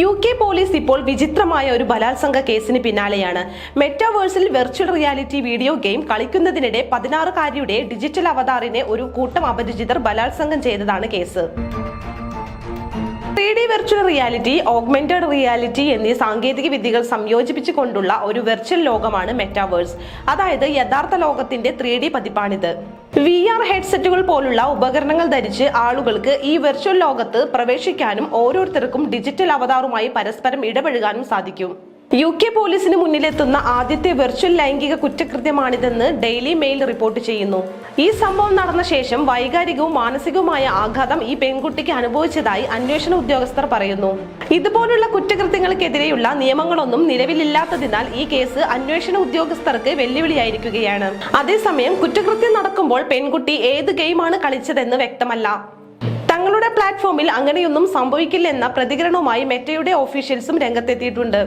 U K police ഇപ്പോൾ വിചിത്രമായ ഒരു ബലാത്സംഗ കേസിന് പിന്നാലെയാണ്. മെറ്റാവേഴ്സിൽ വെർച്വൽ റിയാലിറ്റി വീഡിയോ ഗെയിം കളിക്കുന്നതിനിടെ പതിനാറുകാരിയുടെ ഡിജിറ്റൽ അവതാറിനെ ഒരു കൂട്ടം അപരിചിതർ ബലാത്സംഗം ചെയ്തതാണ് case. Three D virtual reality augmented reality എന്നീ സാങ്കേതിക വിദ്യകൾ സംയോജിപ്പിച്ചുകൊണ്ടുള്ള ഒരു വെർച്വൽ ലോകമാണ് മെറ്റാവേഴ്സ് അതായത് യഥാർത്ഥ ലോകത്തിന്റെ ത്രീ പതിപ്പാണിത്. വി ആർ ഹെഡ്സെറ്റുകൾ പോലുള്ള ഉപകരണങ്ങൾ ധരിച്ച് ആളുകൾക്ക് ഈ വെർച്വൽ ലോകത്ത് പ്രവേശിക്കാനും ഓരോരുത്തർക്കും ഡിജിറ്റൽ അവതാറുമായി പരസ്പരം ഇടപഴകാനും സാധിക്കും. യു കെ പോലീസിന് മുന്നിലെത്തുന്ന ആദ്യത്തെ വെർച്വൽ ലൈംഗിക കുറ്റകൃത്യമാണിതെന്ന് ഡെയിലി മെയിൽ റിപ്പോർട്ട് ചെയ്യുന്നു. ഈ സംഭവം നടന്ന ശേഷം വൈകാരികവും മാനസികവുമായ ആഘാതം ഈ പെൺകുട്ടിക്ക് അനുഭവിച്ചതായി അന്വേഷണ ഉദ്യോഗസ്ഥർ പറയുന്നു. ഇതുപോലുള്ള കുറ്റകൃത്യങ്ങൾക്കെതിരെയുള്ള നിയമങ്ങളൊന്നും നിലവിലില്ലാത്തതിനാൽ ഈ കേസ് അന്വേഷണ ഉദ്യോഗസ്ഥർക്ക് വെല്ലുവിളിയായിരിക്കുകയാണ്. അതേസമയം കുറ്റകൃത്യം നടക്കുമ്പോൾ പെൺകുട്ടി ഏത് ഗെയിമാണ് കളിച്ചതെന്ന് വ്യക്തമല്ല. തങ്ങളുടെ പ്ലാറ്റ്ഫോമിൽ അങ്ങനെയൊന്നും സംഭവിക്കില്ലെന്ന പ്രതികരണവുമായി മെറ്റയുടെ ഓഫീഷ്യൽസും രംഗത്തെത്തിയിട്ടുണ്ട്.